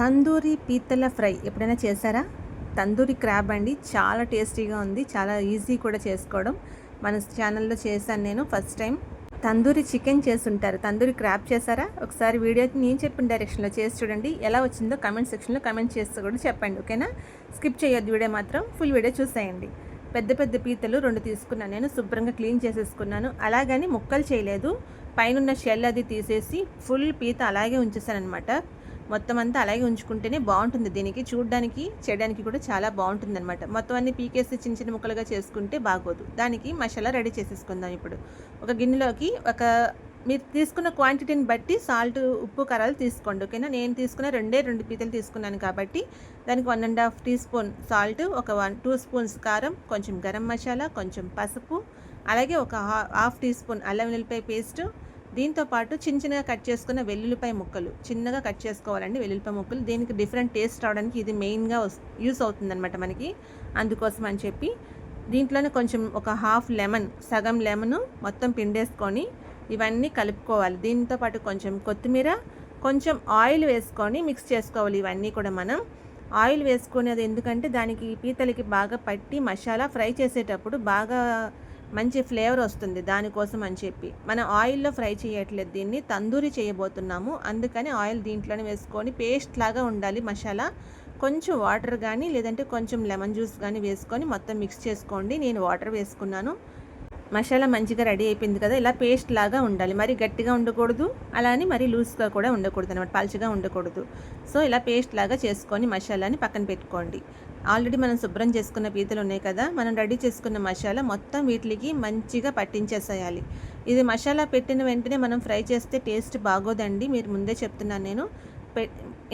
తందూరి పీతల ఫ్రై ఎప్పుడైనా చేశారా? తందూరి క్రాబ్ అండి. చాలా టేస్టీగా ఉంది. చాలా ఈజీ కూడా చేసుకోవడం. మన ఛానల్లో చేశాను నేను ఫస్ట్ టైం. తందూరి చికెన్ చేస్తుంటారు. తందూరి క్రాబ్ చేశారా? ఒకసారి వీడియో నేను చెప్పిన డైరెక్షన్లో చేసి చూడండి. ఎలా వచ్చిందో కమెంట్ సెక్షన్లో కమెంట్ చేస్తూ కూడా చెప్పండి ఓకేనా? స్కిప్ చేయొద్దు వీడియో మాత్రం. ఫుల్ వీడియో చూసేయండి. పెద్ద పెద్ద పీతలు రెండు తీసుకున్నాను. నేను శుభ్రంగా క్లీన్ చేసేసుకున్నాను. అలాగని ముక్కలు చేయలేదు. పైనున్న షెల్ అది తీసేసి ఫుల్ పీత అలాగే ఉంచేసాను అనమాట మొత్తం అంతా అలాగే ఉంచుకుంటేనే బాగుంటుంది. దీనికి చూడడానికి చేయడానికి కూడా చాలా బాగుంటుంది అనమాట మొత్తం అన్ని పీకేసి చిన్న చిన్న ముక్కలుగా చేసుకుంటే బాగోదు. దానికి మసాలా రెడీ చేసేసుకుందాం ఇప్పుడు. ఒక గిన్నెలోకి ఒక మీరు తీసుకున్న క్వాంటిటీని బట్టి సాల్ట్ ఉప్పు కారాలు తీసుకోండి. ఓకేనా? నేను తీసుకున్న రెండే రెండు పీతలు తీసుకున్నాను కాబట్టి దానికి one and half teaspoon salt ఒక వన్ టూ స్పూన్స్ కారం కొంచెం గరం మసాలా కొంచెం పసుపు అలాగే ఒక హాఫ్ టీ స్పూన్ అల్లం వెల్లిపాయ పేస్ట్ దీంతో పాటు చిన్న చిన్నగా కట్ చేసుకున్న వెల్లుల్లిపాయ ముక్కలు. చిన్నగా కట్ చేసుకోవాలండి వెల్లుల్లిపాయ ముక్కలు. దీనికి డిఫరెంట్ టేస్ట్ రావడానికి ఇది మెయిన్గా యూస్ అవుతుందన్నమాట మనకి. అందుకోసం అని చెప్పి దీంట్లోనే కొంచెం ఒక హాఫ్ లెమన్ సగం లెమన్ మొత్తం పిండేసుకొని ఇవన్నీ కలుపుకోవాలి. దీంతో పాటు కొంచెం కొత్తిమీర కొంచెం ఆయిల్ వేసుకొని మిక్స్ చేసుకోవాలి ఇవన్నీ కూడా మనం. ఆయిల్ వేసుకునేది ఎందుకంటే దానికి పీతలకి బాగా పట్టి మసాలా ఫ్రై చేసేటప్పుడు బాగా మంచి ఫ్లేవర్ వస్తుంది దానికోసం అని చెప్పి. మనం ఆయిల్లో ఫ్రై చేయట్లేదు దీన్ని తందూరి చేయబోతున్నాము. అందుకని ఆయిల్ దీంట్లోనే వేసుకొని పేస్ట్ లాగా ఉండాలి మసాలా. కొంచెం వాటర్ కానీ లేదంటే కొంచెం లెమన్ జ్యూస్ కానీ వేసుకొని మొత్తం మిక్స్ చేసుకోండి. నేను వాటర్ వేసుకున్నాను. మసాలా మంచిగా రెడీ అయిపోయింది కదా ఇలా పేస్ట్ లాగా ఉండాలి. మరి గట్టిగా ఉండకూడదు అలా అని మరి లూజ్గా కూడా ఉండకూడదు అనమాట పల్చగా ఉండకూడదు. సో ఇలా పేస్ట్ లాగా చేసుకొని మసాలాని పక్కన పెట్టుకోండి. ఆల్రెడీ మనం శుభ్రం చేసుకున్న పీతలు ఉన్నాయి కదా మనం రెడీ చేసుకున్న మసాలా మొత్తం వీటికి మంచిగా పట్టించేసేయాలి. ఇది మసాలా పెట్టిన వెంటనే మనం ఫ్రై చేస్తే టేస్ట్ బాగోదండి మీరు ముందే చెప్తున్నాను నేను.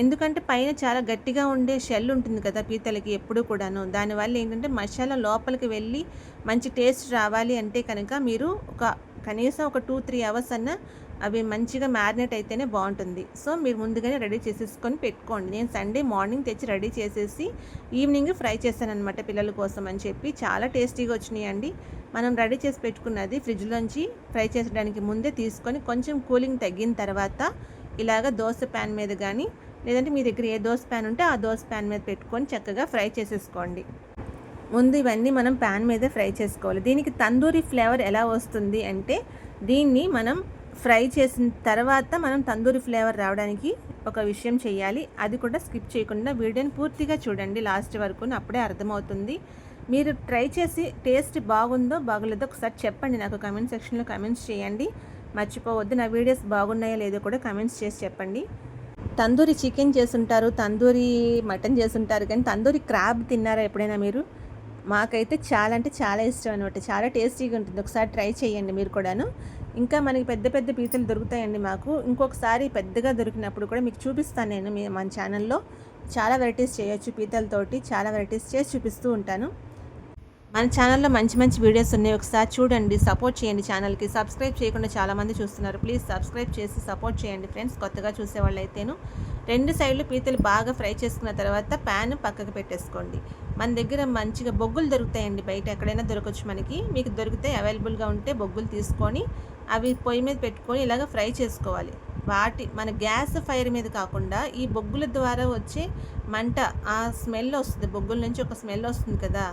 ఎందుకంటే పైన చాలా గట్టిగా ఉండే షెల్ ఉంటుంది కదా పీతలకి ఎప్పుడు కూడాను. దానివల్ల ఏంటంటే మసాలా లోపలికి వెళ్ళి మంచి టేస్ట్ రావాలి అంటే కనుక మీరు ఒక కనీసం ఒక టూ త్రీ అవర్స్ అన్న అవి మంచిగా మ్యారినేట్ అయితేనే బాగుంటుంది. సో మీరు ముందుగానే రెడీ చేసేసుకొని పెట్టుకోండి. నేను సండే మార్నింగ్ తెచ్చి రెడీ చేసేసి ఈవినింగ్ ఫ్రై చేశాను అనమాట పిల్లల కోసం అని చెప్పి. చాలా టేస్టీగా వచ్చినాయి అండి మనం రెడీ చేసి పెట్టుకున్నది ఫ్రిడ్జ్లోంచి ఫ్రై చేసడానికి ముందే తీసుకొని కొంచెం కూలింగ్ తగ్గిన తర్వాత ఇలాగ దోశ ప్యాన్ మీద కానీ లేదంటే మీ దగ్గర ఏ దోశ ప్యాన్ ఉంటే ఆ దోశ ప్యాన్ మీద పెట్టుకొని చక్కగా ఫ్రై చేసేసుకోండి. ముందు ఇవన్నీ మనం ప్యాన్ మీదే ఫ్రై చేసుకోవాలి. దీనికి తందూరి ఫ్లేవర్ ఎలా వస్తుంది అంటే దీన్ని మనం ఫ్రై చేసిన తర్వాత మనం తందూరి ఫ్లేవర్ రావడానికి ఒక విషయం చేయాలి అది కూడా స్కిప్ చేయకుండా వీడియోని పూర్తిగా చూడండి. లాస్ట్ వరకు అప్పుడే అర్థమవుతుంది. మీరు ట్రై చేసి టేస్ట్ బాగుందో బాగలేదో ఒకసారి చెప్పండి. నాకు కమెంట్ సెక్షన్లో కమెంట్స్ చేయండి. మర్చిపోవద్దు. నా వీడియోస్ బాగున్నాయో లేదో కూడా కమెంట్స్ చేసి చెప్పండి. తందూరి చికెన్ చేస్తుంటారు తందూరి మటన్ చేసుంటారు కానీ తందూరి క్రాబ్ తిన్నారా ఎప్పుడైనా మీరు? మాకైతే చాలా అంటే చాలా ఇష్టం అనమాట చాలా టేస్టీగా ఉంటుంది. ఒకసారి ట్రై చేయండి మీరు కూడాను. ఇంకా మనకి పెద్ద పెద్ద పీతలు దొరుకుతాయండి మాకు. ఇంకొకసారి పెద్దగా దొరికినప్పుడు కూడా మీకు చూపిస్తాను నేను మీ మన ఛానల్లో. చాలా వెరైటీస్ చేయొచ్చు పీతలతోటి. చాలా వెరైటీస్ చేసి చూపిస్తూ ఉంటాను. మన ఛానల్లో మంచి మంచి వీడియోస్ ఉన్నాయి. ఒకసారి చూడండి సపోర్ట్ చేయండి ఛానల్కి సబ్స్క్రైబ్ చేయకుండా చాలామంది చూస్తున్నారు. ప్లీజ్ సబ్స్క్రైబ్ చేసి సపోర్ట్ చేయండి ఫ్రెండ్స్ కొత్తగా చూసేవాళ్ళు అయితేను రెండు సైడ్లు పీతలు బాగా ఫ్రై చేసుకున్న తర్వాత ప్యాన్ పక్కకు పెట్టేసుకోండి. మన దగ్గర మంచిగా బొగ్గులు దొరుకుతాయండి బయట. ఎక్కడైనా దొరకవచ్చు మనకి. మీకు దొరికితే అవైలబుల్గా ఉంటే బొగ్గులు తీసుకొని అవి పొయ్యి మీద పెట్టుకొని ఇలాగ ఫ్రై చేసుకోవాలి. వాటి మన గ్యాస్ ఫైర్ మీద కాకుండా ఈ బొగ్గుల ద్వారా వచ్చే మంట ఆ స్మెల్ వస్తుంది. బొగ్గుల నుంచి ఒక స్మెల్ వస్తుంది కదా.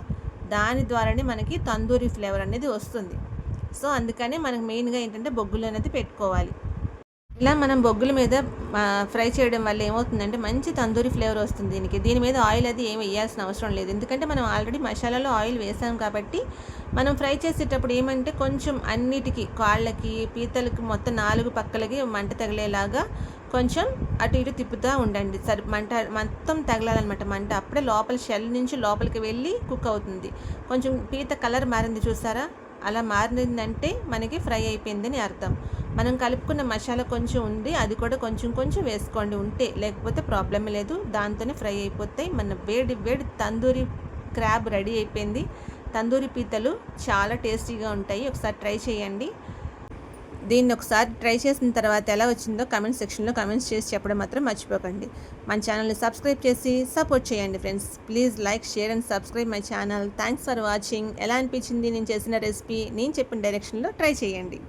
దాని ద్వారానే మనకి తందూరి ఫ్లేవర్ అనేది వస్తుంది. సో అందుకనే మనకు మెయిన్గా ఏంటంటే బొగ్గులు అనేది పెట్టుకోవాలి. ఇలా మనం బొగ్గుల మీద ఫ్రై చేయడం వల్ల ఏమవుతుందంటే మంచి తందూరి ఫ్లేవర్ వస్తుంది దీనికి. దీని మీద ఆయిల్ అది ఏమి వేయాల్సిన అవసరం లేదు. ఎందుకంటే మనం ఆల్రెడీ మసాలాలో ఆయిల్ వేసాం కాబట్టి మనం ఫ్రై చేసేటప్పుడు ఏమంటే కొంచెం అన్నిటికీ కాళ్ళకి పీతలకి మొత్తం నాలుగు పక్కలకి మంట తగిలేలాగా కొంచెం అటు ఇటు తిప్పుతూ ఉండండి. సరి మంట మొత్తం తగలాలన్నమాట. మంట అప్పుడే లోపల షెల్ నుంచి లోపలికి వెళ్ళి కుక్ అవుతుంది. కొంచెం పీత కలర్ మారింది చూసారా? అలా మారిందంటే మనకి ఫ్రై అయిపోయిందని అర్థం. మనం కలుపుకున్న మసాలా కొంచెం ఉంది అది కూడా కొంచెం కొంచెం వేసుకోండి. ఉంటే లేకపోతే ప్రాబ్లం లేదు. దాంతోనే ఫ్రై అయిపోతాయి. మన వేడి వేడి తందూరి క్రాబ్ రెడీ అయిపోయింది. తందూరి పీతలు చాలా టేస్టీగా ఉంటాయి. ఒకసారి ట్రై చేయండి. దీన్ని ఒకసారి ట్రై చేసిన తర్వాత ఎలా వచ్చిందో కమెంట్ సెక్షన్లో కమెంట్స్ చేసి చెప్పడం మాత్రం మర్చిపోకండి. మన ఛానల్ని సబ్స్క్రైబ్ చేసి సపోర్ట్ చేయండి friends. Please like share and subscribe my channel. Thanks for watching ఎలా అనిపించింది? నేను చేసిన రెసిపీ నేను చెప్పిన డైరెక్షన్లో ట్రై చేయండి.